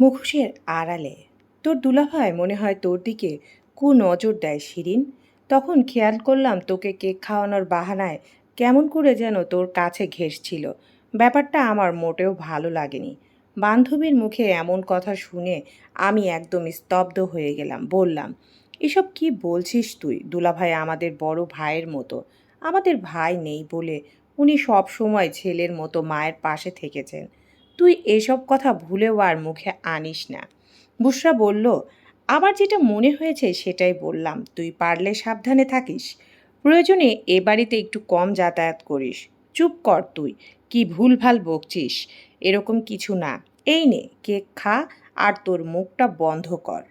মুখোশের আড়ালে। তোর দুলাভাই মনে হয় তোর দিকে কু নজর দেয় শিরিন। তখন খেয়াল করলাম তোকে কেক খাওয়ানোর বাহানায় কেমন করে যেন তোর কাছে ঘেসছিল ব্যাপারটা আমার মোটেও ভালো লাগেনি। বান্ধবীর মুখে এমন কথা শুনে আমি একদম স্তব্ধ হয়ে গেলাম, বললাম, এসব কি বলছিস তুই? দুলাভাই আমাদের বড় ভাইয়ের মতো। আমাদের ভাই নেই বলে উনি সব সময় ছেলের মতো মায়ের পাশে থেকেছেন। তুই এসব কথা ভুলেও আর মুখে আনিস না। বুসরা বলল, আমার যেটা মনে হয়েছে সেটাই বললাম। তুই পারলে সাবধানে থাকিস। প্রয়োজনে এ বাড়িতে একটু কম যাতায়াত করিস। চুপ কর তুই। কি ভুলভাল বকছিস? এরকম কিছু না। এই নে, কেক খা আর তোর মুখটা বন্ধ কর।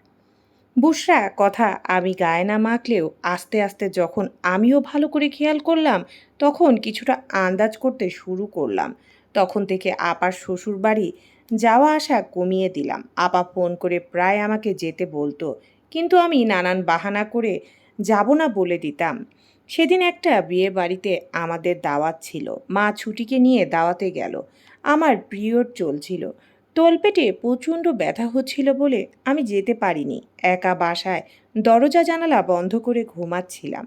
বুসরা কথা আমি গায়ে না মাখলেও আস্তে আস্তে যখন আমিও ভালো করে খেয়াল করলাম, তখন কিছুটা আন্দাজ করতে শুরু করলাম। তখন থেকে আপার শ্বশুর বাড়ি যাওয়া আসা কমিয়ে দিলাম। আপা ফোন করে প্রায় আমাকে যেতে বলতো, কিন্তু আমি নানান বাহানা করে যাব না বলে দিতাম। সেদিন একটা বিয়ে বাড়িতে আমাদের দাওয়াত ছিল। মা ছুটিকে নিয়ে দাওয়াতে গেল। আমার পিরিয়ড চলছিল। তোলপেটে প্রচণ্ড ব্যথা হচ্ছিল বলে আমি যেতে পারিনি। একা বাসায় দরজা জানালা বন্ধ করে ঘুমাচ্ছিলাম।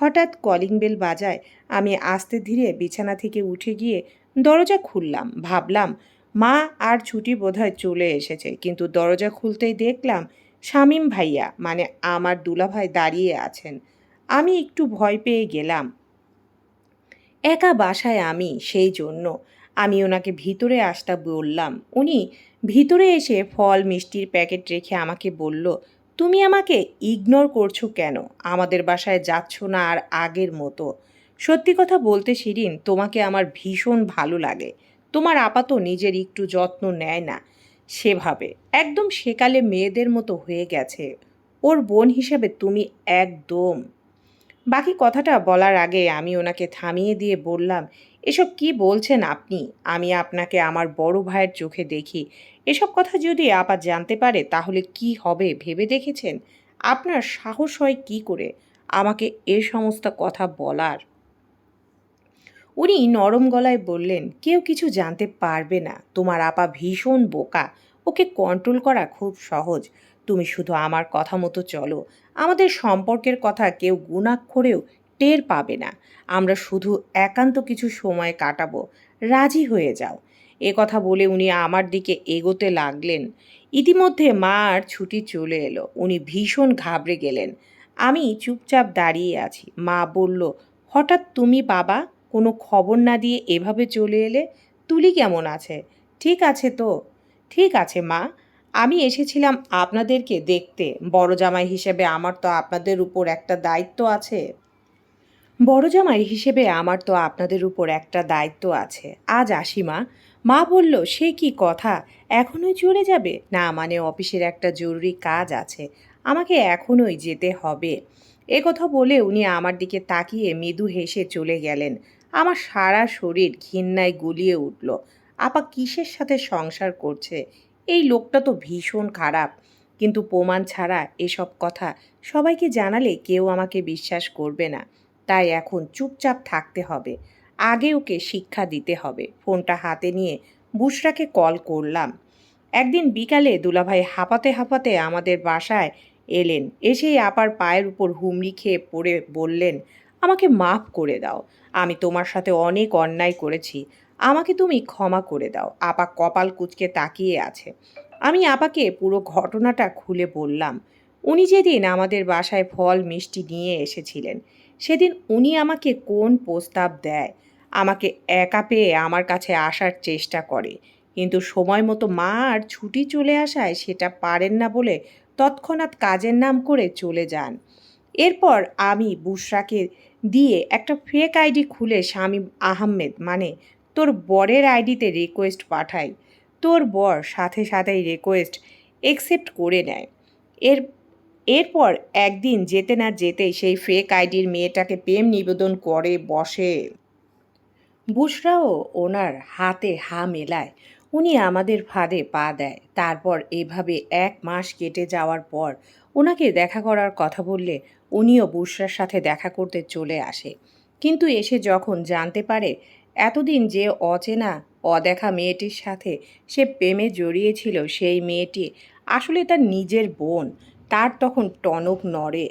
হঠাৎ কলিং বেল বাজায় আমি আস্তে ধীরে বিছানা থেকে উঠে গিয়ে দরজা খুললাম, ভাবলাম, মা আর ছুটি বোধহয় চলে এসেছে। কিন্তু দরজা খুলতেই দেখলাম, শামীম ভাইয়া মানে আমার দুলাভাই দাঁড়িয়ে আছেন। আমি একটু ভয় পেয়ে গেলাম। একা বাসায় আমি, সেই জন্য। আমি ওনাকে ভিতরে আসতে বললাম। উনি ভিতরে এসে ফল, মিষ্টির প্যাকেট রেখে আমাকে বলল, তুমি আমাকে ইগনোর করছ কেন? আমাদের বাসায় যাচ্ছ না আর আগের মতো। সত্যি কথা বলতে শিরিন, তোমাকে আমার ভীষণ ভালো লাগে। তোমার আপাত নিজের একটু যত্ন নেয় না, সেভাবে। একদম সেকালে মেয়েদের মতো হয়ে গেছে। ওর বোন হিসেবে তুমি একদম। বাকি কথাটা বলার আগে আমি ওনাকে থামিয়ে দিয়ে বললাম, এসব কি বলছেন আপনি? আমি আপনাকে আমার বড় ভাইয়ের চোখে দেখি। এসব কথা যদি আপা জানতে পারে, তাহলে কি হবে ভেবে দেখেছেন? আপনার সাহস হয় কি করে আমাকে এ সমস্ত কথা বলার? উনি নরম গলায় বললেন, কেউ কিছু জানতে পারবে না। তোমার আপা ভীষণ বোকা। ওকে কন্ট্রোল করা খুব সহজ। তুমি শুধু আমার কথা মতো চলো। আমাদের সম্পর্কের কথা কেউ গুণাক্ষরেও টের পাবে না। আমরা শুধু একান্ত কিছু সময় কাটাবো। রাজি হয়ে যাও। এ কথা বলে উনি আমার দিকে এগোতে লাগলেন। ইতিমধ্যে মা আর ছুটি চলে এলো। উনি ভীষণ ঘাবড়ে গেলেন। আমি চুপচাপ দাঁড়িয়ে আছি। মা বলল, হঠাৎ তুমি বাবা? কোনো খবর না দিয়ে এভাবে চলে এলে তুলি কেমন আছে? ঠিক আছে তো? ঠিক আছে, মা। আমি এসেছিলাম আপনাদেরকে দেখতে। বড় জামাই হিসেবে আমার তো আপনাদের উপর একটা দায়িত্ব আছে। বড় জামাই হিসেবে আমার তো আপনাদের উপর একটা দায়িত্ব আছে। আজ আসি, মা। মা বলল, সে কি কথা? এখনই চলে যাবে? না মানে অফিসের একটা জরুরি কাজ আছে। আমাকে এখনই যেতে হবে। এ কথা বলে উনি আমার দিকে তাকিয়ে মৃদু হেসে চলে গেলেন। আমার সারা শরীর ঘিন্নায় গুলিয়ে উঠল। আপা কিসের সাথে সংসার করছে? এই লোকটা তো ভীষণ খারাপ। কিন্তু প্রমাণ ছাড়া এসব কথা সবাইকে জানালে কেউ আমাকে বিশ্বাস করবে না। তাই এখন চুপচাপ থাকতে হবে। আগে ওকে শিক্ষা দিতে হবে। ফোনটা হাতে নিয়ে বুসরাকে কল করলাম। একদিন বিকালে দুলাভাই হাঁপাতে হাঁপাতে আমাদের বাসায় এলেন। এসেই আপার পায়ের উপর হুমড়ি খেয়ে পড়ে বললেন আমাকে মাফ করে দাও। আমি তোমার সাথে অনেক অন্যায় করেছি। আমাকে তুমি ক্ষমা করে দাও। আপা কপাল কুচকে তাকিয়ে আছে। আমি আপাকে পুরো ঘটনাটা খুলে বললাম। উনি যেদিন আমাদের বাসায় ফল মিষ্টি নিয়ে এসেছিলেন, সেদিন উনি আমাকে কোন প্রস্তাব দেয়? আমাকে একা পেয়ে আমার কাছে আসার চেষ্টা করে। কিন্তু সময় মতো মা আর ছুটি চলে আসায় সেটা পারেন না বলে তৎক্ষণাৎ কাজের নাম করে চলে যান। এরপর আমি বুশরাকে দিয়ে একটা ফেক আইডি খুলে স্বামী আহমেদ মানে তোর বরের আইডিতে রিকোয়েস্ট পাঠায়। তোর বর সাথে সাথেই রিকোয়েস্ট একসেপ্ট করে নেয়। এর, এরপর একদিন যেতে না যেতেই সেই ফেক আইডির মেয়েটাকে প্রেম নিবেদন করে বসে। বুসরাও ওনার হাতে হা মেলায়। উনি আমাদের ফাঁদে পা দেয়। তারপর এভাবে এক মাস কেটে যাওয়ার পর ওনাকে দেখা করার কথা বললে উনিও বুসরার সাথে দেখা করতে চলে আসে। কিন্তু এসে যখন জানতে পারে এতদিন যে অচেনা, অদেখা মেয়েটির সাথে সে প্রেমে জড়িয়েছিল সেই মেয়েটি আসলে তার নিজের বোন, তার তখন টনক নড়ে।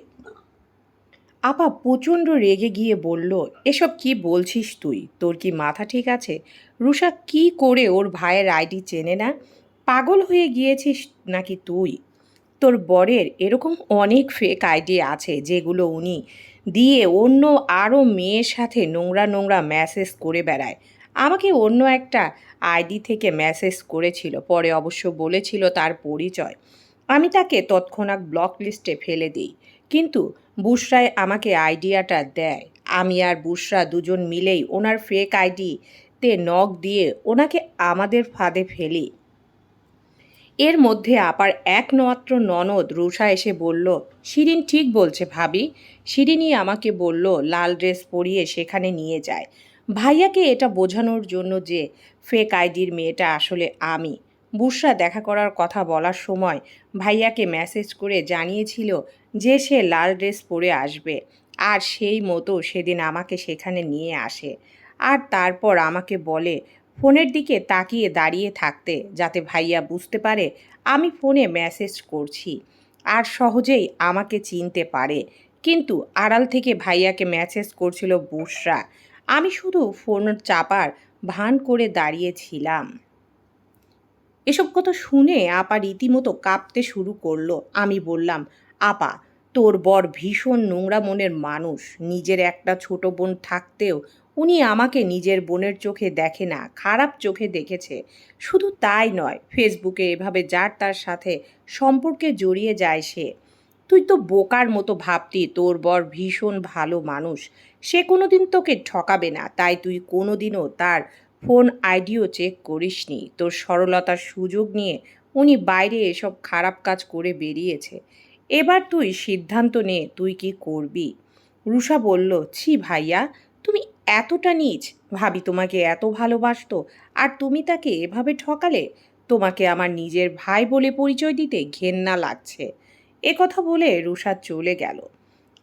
আপা প্রচণ্ড রেগে গিয়ে বলল, এসব কি বলছিস তুই? তোর কি মাথা ঠিক আছে? রুষা কি করে ওর ভাইয়ের আইডি চেনে না? পাগল হয়ে গিয়েছিস নাকি তুই? তোর বরের এরকম অনেক ফেক আইডি আছে যেগুলো উনি দিয়ে অন্য আরও মেয়ের সাথে নোংরা নোংরা মেসেজ করে বেড়ায়। আমাকে অন্য একটা আইডি থেকে মেসেজ করেছিল, পরে অবশ্য বলেছিল তার পরিচয়। আমি তাকে তৎক্ষণাৎ ব্লক লিস্টে ফেলে দিই, কিন্তু বুসরায় আমাকে আইডিয়াটা দেয়। আমি আর বুসরা দুজন মিলেই ওনার ফেক আইডিতে নখ দিয়ে ওনাকে আমাদের ফাঁদে ফেলি। এর মধ্যে আপার একমাত্র ননদ রুষা এসে বলল, শিরিন ঠিক বলছে ভাবি। শিরিনই আমাকে বলল, লাল ড্রেস পরিয়ে সেখানে নিয়ে যায়। ভাইয়াকে এটা বোঝানোর জন্য যে ফেক আইডির মেয়েটা আসলে আমি। বুসরা দেখা করার কথা বলার সময় ভাইয়াকে মেসেজ করে জানিয়েছিল যে সে লাল ড্রেস পরে আসবে। আর সেই মতো সেদিন আমাকে সেখানে নিয়ে আসে। আর তারপর আমাকে বলে ফোনের দিকে তাকিয়ে দাঁড়িয়ে থাকতে যাতে ভাইয়া বুঝতে পারে, আমি ফোনে মেসেজ করছি। আর সহজেই আমাকে চিনতে পারে। কিন্তু আড়াল থেকে ভাইয়াকে মেসেজ করছিল বুসরা। আমি শুধু ফোন চাপার ভান করে দাঁড়িয়েছিলাম। এসব কথা শুনে আপা রীতিমতো কাঁপতে শুরু করল। আমি বললাম, আপা, তোর বর ভীষণ নোংরা মনের মানুষ। নিজের একটা ছোট বোন থাকতেও উনি আমাকে নিজের বোনের চোখে দেখে না, খারাপ চোখে দেখেছে। শুধু তাই নয়, ফেসবুকে এভাবে যার তার সাথে সম্পর্কে জড়িয়ে যায় সে। তুই তো বোকার মতো ভাবতি, তোর বর ভীষণ ভালো মানুষ। সে কোনোদিন তোকে ঠকাবে না, তাই তুই কোনোদিনও তার ফোন আইডিও চেক করিসনি। তোর সরলতার সুযোগ নিয়ে উনি বাইরে এসব খারাপ কাজ করে বেরিয়েছে। এবার তুই সিদ্ধান্ত নে, তুই কি করবি? রুষা বলল, ছি ভাইয়া, তুমি এতটা নিচ ভাবি তোমাকে এত ভালোবাসতো, আর তুমি তাকে এভাবে ঠকালে, তোমাকে আমার নিজের ভাই বলে পরিচয় দিতে ঘেন্না লাগছে। এ কথা বলে রুষা চলে গেল।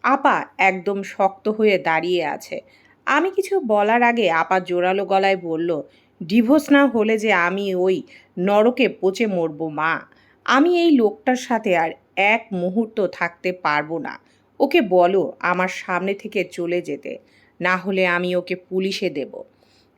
আপা একদম শক্ত হয়ে দাঁড়িয়ে আছে। আমি কিছু বলার আগে আপা জোরালো গলায় বলল, ডিভোর্স না হলে যে আমি ওই নরকে পচে মরব মা। আমি এই লোকটার সাথে আর এক মুহূর্ত থাকতে পারব না। ওকে বলো আমার সামনে থেকে চলে যেতে। না হলে আমি ওকে পুলিশে দেব।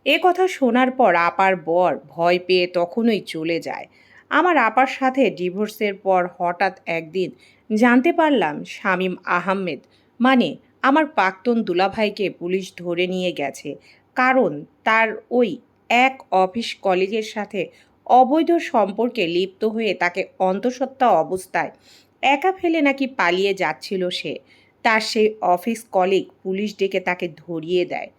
এ কথা শোনার পর আপার বর ভয় পেয়ে তখনই চলে যায়। আমার আপার সাথে ডিভোর্সের পর হঠাৎ একদিন জানতে পারলাম শামীম আহমেদ মানে আমার প্রাক্তন দুলাভাইকে পুলিশ ধরে নিয়ে গেছে। কারণ তার ওই এক অফিস কলেজের সাথে অবৈধ সম্পর্কে লিপ্ত হয়ে তাকে অন্তঃসত্ত্বা অবস্থায় একা ফেলে নাকি পালিয়ে যাচ্ছিল সে। তার সেই অফিস কলিগ পুলিশ ডেকে তাকে ধরিয়ে দেয়।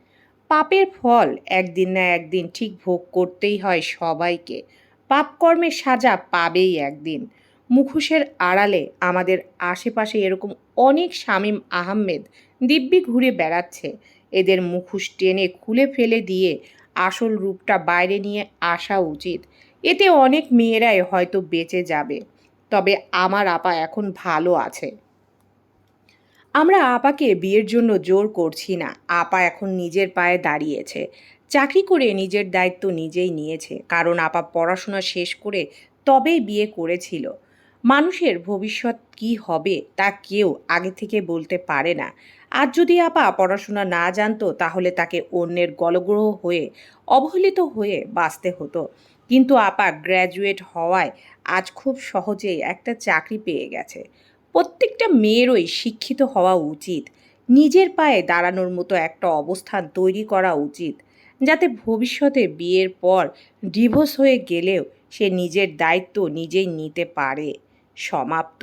পাপের ফল একদিন না একদিন ঠিক ভোগ করতেই হয় সবাইকে। পাপকর্মের সাজা পাবেই একদিন। মুখোশের আড়ালে আমাদের আশেপাশে এরকম অনেক শামীম আহমেদ দিব্যি ঘুরে বেড়াচ্ছে। এদের মুখোশ টেনে খুলে ফেলে দিয়ে আসল রূপটা বাইরে নিয়ে আসা উচিত। এতে অনেক মেয়েরাই হয়তো বেঁচে যাবে। তবে আমার আপা এখন ভালো আছে। আমরা আপাকে বিয়ের জন্য জোর করছি না। আপা এখন নিজের পায়ে দাঁড়িয়েছে। চাকরি করে নিজের দায়িত্ব নিজেই নিয়েছে। কারণ আপা পড়াশোনা শেষ করে তবেই বিয়ে করেছিল। মানুষের ভবিষ্যৎ কি হবে তা কেউ আগে থেকে বলতে পারে না। আর যদি আপা পড়াশোনা না জানতো, তাহলে তাকে অন্যের গলগ্রহ হয়ে, অবহেলিত হয়ে বাঁচতে হতো। কিন্তু আপা গ্র্যাজুয়েট হওয়ায় আজ খুব সহজেই একটা চাকরি পেয়ে গেছে। প্রত্যেকটা মেয়েরই শিক্ষিত হওয়া উচিত। নিজের পায়ে দাঁড়ানোর মতো একটা অবস্থান তৈরি করা উচিত, যাতে ভবিষ্যতে বিয়ের পর ডিভোর্স হয়ে গেলেও সে নিজের দায়িত্ব নিজেই নিতে পারে। সমাপ্ত।